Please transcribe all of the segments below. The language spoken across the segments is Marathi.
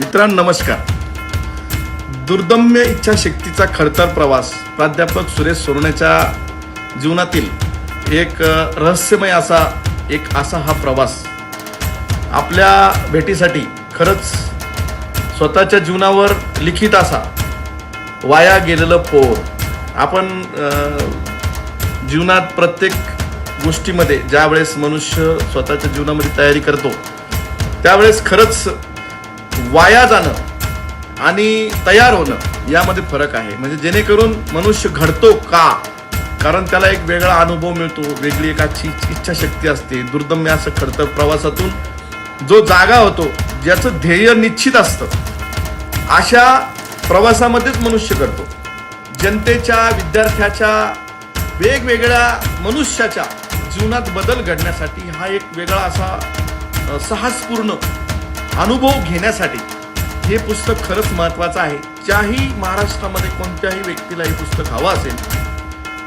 मित्रांनो नमस्कार. दुर्दम्य इच्छाशक्तीचा खडतर प्रवास प्राध्यापक सुरेश सोरण्याच्या जीवनातील एक रहस्यमय असा एक असा हा प्रवास. आपल्या भेटीसाठी खरंच स्वतःच्या जीवनावर लिखित असा वाया गेलेलं पोर. आपण जीवनात प्रत्येक गोष्टीमध्ये ज्यावेळेस मनुष्य स्वतःच्या जीवनामध्ये तयारी करतो त्यावेळेस खरंच वाया जाणं आणि तयार होणं यामध्ये फरक आहे. म्हणजे जेणेकरून मनुष्य घडतो का? कारण त्याला एक वेगळा अनुभव मिळतो वेगळी एकाची इच्छाशक्ती असते दुर्दम्य असं खडतं प्रवासातून. जो जागा होतो ज्याचं ध्येय निश्चित असतं अशा प्रवासामध्येच मनुष्य करतो जनतेच्या विद्यार्थ्याच्या वेगवेगळ्या मनुष्याच्या जीवनात बदल घडण्यासाठी हा एक वेगळा असा साहसपूर्ण अनुभव घेण्यासाठी. हे पुस्तक खरंच महत्वाचं आहे. ज्याही महाराष्ट्रामध्ये कोणत्याही व्यक्तीला हे पुस्तक हवं असेल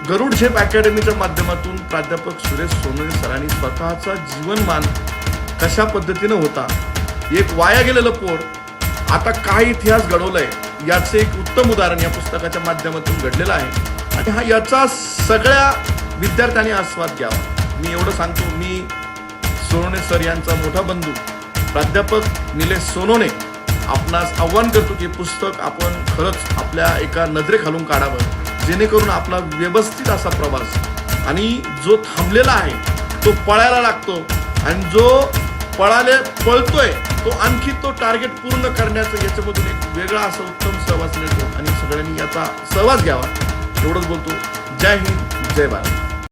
गरुड झेप अकॅडमीच्या माध्यमातून प्राध्यापक सुरेश सोनवणे सरांनी स्वतःचा जीवनमान कशा पद्धतीनं होता एक वाया गेलेलं पोर आता काय इतिहास घडवलाय याचे एक उत्तम उदाहरण या पुस्तकाच्या माध्यमातून घडलेलं आहे. आणि हा याचा सगळ्या विद्यार्थ्यांनी आस्वाद घ्यावा. मी एवढं सांगतो मी सोनवणे सर यांचा मोठा बंधू. प्राध्यापक निलेश सोनोने आपणास आव्हान करतो की पुस्तक आपण खरंच आपल्या एका नजरेखालून काढावं. जेणेकरून आपला व्यवस्थित असा प्रवास आणि जो थांबलेला आहे तो पळायला लागतो आणि जो पळाले पळतोय तो आणखी तो टार्गेट पूर्ण करण्याचं याच्यामधून एक वेगळा असा उत्तम सहवास मिळतो. आणि सगळ्यांनी याचा सहवास घ्यावा. एवढंच बोलतो. जय हिंद जय भारत.